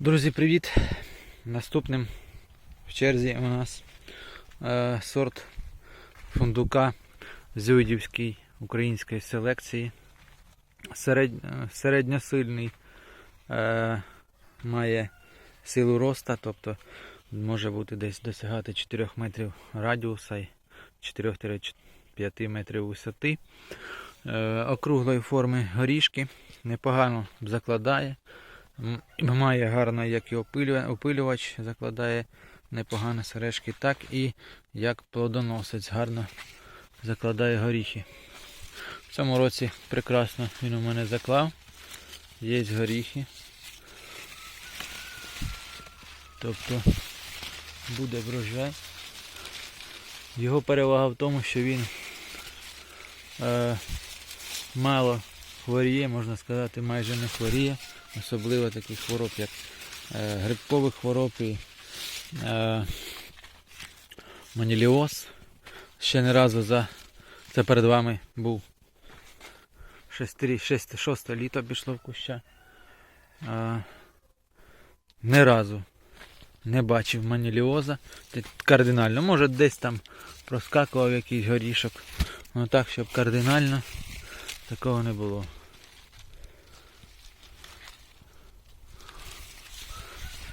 Друзі, привіт! Наступним в черзі у нас е, сорт фундука Зюйдівський української селекції. Серед, е, середньосильний е, має силу роста, тобто може бути десь досягати 4 метрів радіуса і 4-5 метрів висоти. Е, округлої форми горішки непогано закладає. Має гарно як і опилювач, закладає непогано сережки, так і як плодоносець гарно закладає горіхи. В цьому році прекрасно він у мене заклав. Є горіхи. Тобто буде врожай. Його перевага в тому, що він е, мало хворіє, можна сказати, майже не хворіє особливо таких хвороб, як е, грибкових хвороб і е, маніліоз. Ще не разу за це перед вами був 6, 6, 6 літо пішло в куща. Е, не разу не бачив маніліоза. Кардинально. Може десь там проскакував якийсь горішок. Ну так, щоб кардинально такого не було.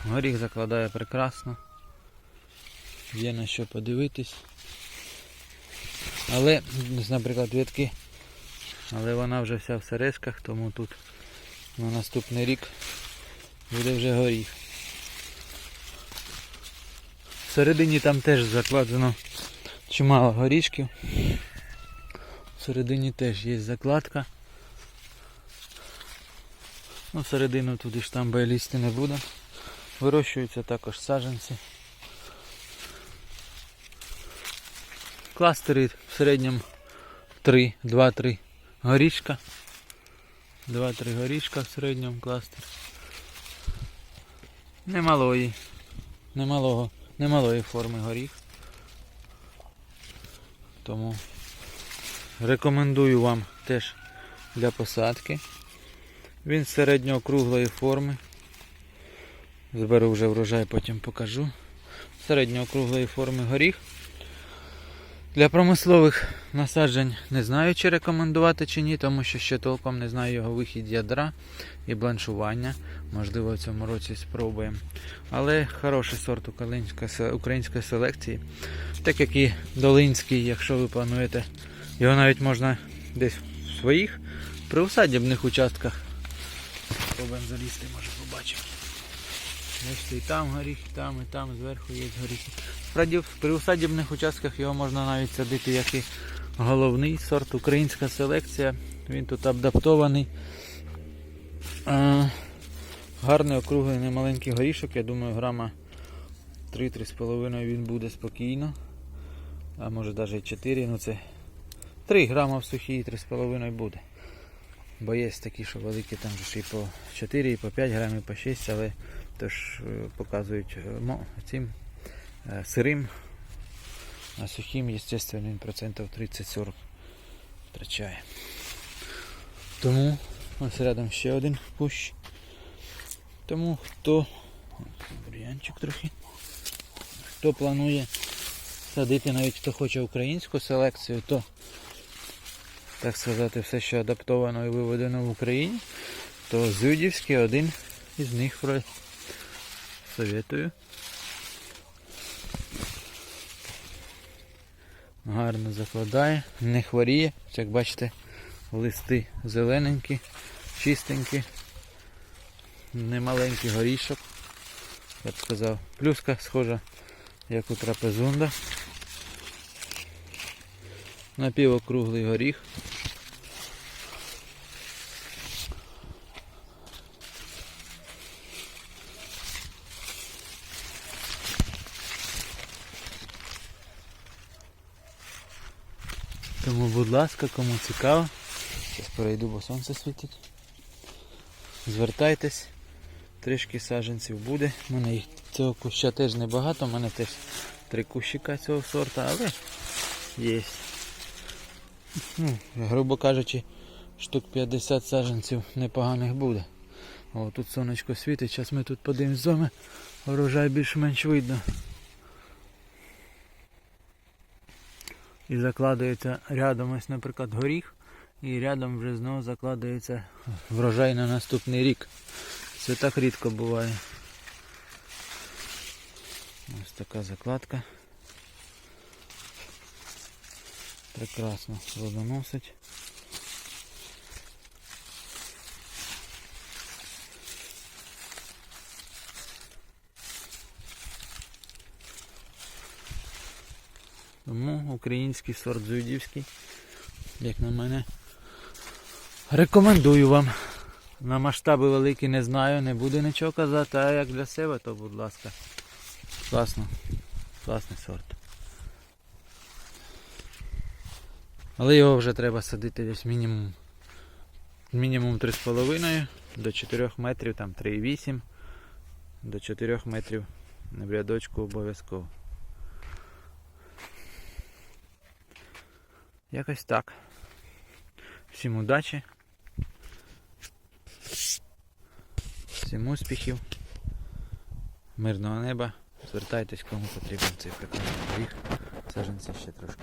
Горіх закладає прекрасно. Є на що подивитись. Але, наприклад, вітки, але вона вже вся в сережках, тому тут на наступний рік буде вже горіх. Всередині там теж закладено чимало горішків. Всередині теж є закладка. Ну, всередину туди ж там лізти не буде. Вирощуються також саджанці. Кластери в середньому 3, 2-3 горішка. 2-3 горішка в середньому кластер. Немалої. Немалого, немалої форми горіх. Тому рекомендую вам теж для посадки. Він середньоокруглої форми. Зберу вже врожай, потім покажу. Середньоокруглої форми горіх. Для промислових насаджень не знаю, чи рекомендувати чи ні, тому що ще толком не знаю його вихід ядра і бланшування. Можливо, в цьому році спробуємо. Але хороший сорт української селекції. Так як і долинський, якщо ви плануєте, його навіть можна десь в своїх приусадібних участках. Спробуємо залізти, може побачимо. Бачите, і там горіх, і там, і там, зверху є горіхи. Справді, в приусадібних участках його можна навіть садити як і головний сорт, українська селекція. Він тут адаптований. Гарний округлий немаленький горішок, я думаю, грама 3-3,5 він буде спокійно. А може навіть 4, ну це 3 грама в сухій, 3,5 буде. Бо є такі, що великі, там же і по 4, і по 5 грамів, і по 6, але Тож е, показують е, мо- цим е, сирим, а сухим, звісно, він процентів 30-40 втрачає. Тому ось рядом ще один кущ. Тому хто бур'янчик трохи. Хто планує садити, навіть хто хоче українську селекцію, то так сказати, все, що адаптовано і виведено в Україні, то Зюдівський один із них про Советую. Гарно закладає, не хворіє. Як бачите, листи зелененькі, чистенькі, немаленький горішок. Я б сказав, плюска схожа, як у трапезунда. Напівокруглий горіх. Тому, будь ласка, кому цікаво, зараз перейду, бо сонце світить. Звертайтесь, трішки саджанців буде. У мене їх цього куща теж небагато, у мене теж три кущика цього сорта, але є. Ну, грубо кажучи, штук 50 саджанців непоганих буде. О, тут сонечко світить, зараз ми тут подивимось з вами. Урожай більш-менш видно. І закладується рядом ось, наприклад, горіх, і рядом вже знову закладується врожай на наступний рік. Це так рідко буває. Ось така закладка. Прекрасно водоносить. Тому український сорт зуїдівський, як на мене, рекомендую вам. На масштаби великі не знаю, не буду нічого казати, а як для себе, то будь ласка. Класно. Класний сорт. Але його вже треба садити десь мінімум. Мінімум 3,5 до 4 метрів, там 3,8 до 4 метрів на рядочку обов'язково. Якось так. Всім удачі. Всім успіхів. Мирного неба. Звертайтесь, кому потрібен цей прикольний горіх. Саженці ще трошки.